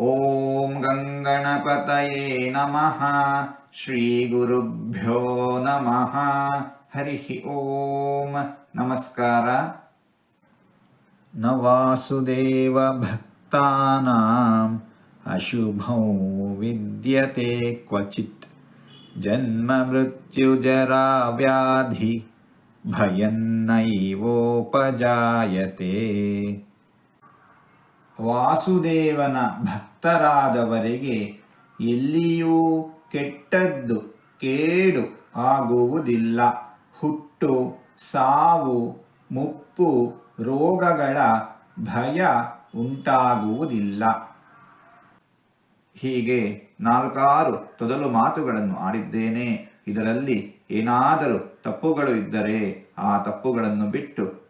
ॐ गङ्गणपतये नमः श्रीगुरुभ्यो नमः। हरिः ॐ नमस्कार। न वासुदेवभक्तानाम् अशुभौ विद्यते क्वचित्। जन्ममृत्युजराव्याधि भयन्नैवोपजायते। ವಾಸುದೇವನ ಭಕ್ತರಾದವರಿಗೆ ಎಲ್ಲಿಯೂ ಕೆಟ್ಟದ್ದು ಕೇಡು ಆಗುವುದಿಲ್ಲ. ಹುಟ್ಟು, ಸಾವು, ಮುಪ್ಪು, ರೋಗಗಳ ಭಯ ಉಂಟಾಗುವುದಿಲ್ಲ. ಹೀಗೆ ನಾಲ್ಕಾರು ತೊದಲು ಮಾತುಗಳನ್ನು ಆಡಿದ್ದೇನೆ. ಇದರಲ್ಲಿ ಏನಾದರೂ ತಪ್ಪುಗಳು ಇದ್ದರೆ ಆ ತಪ್ಪುಗಳನ್ನು ಬಿಟ್ಟು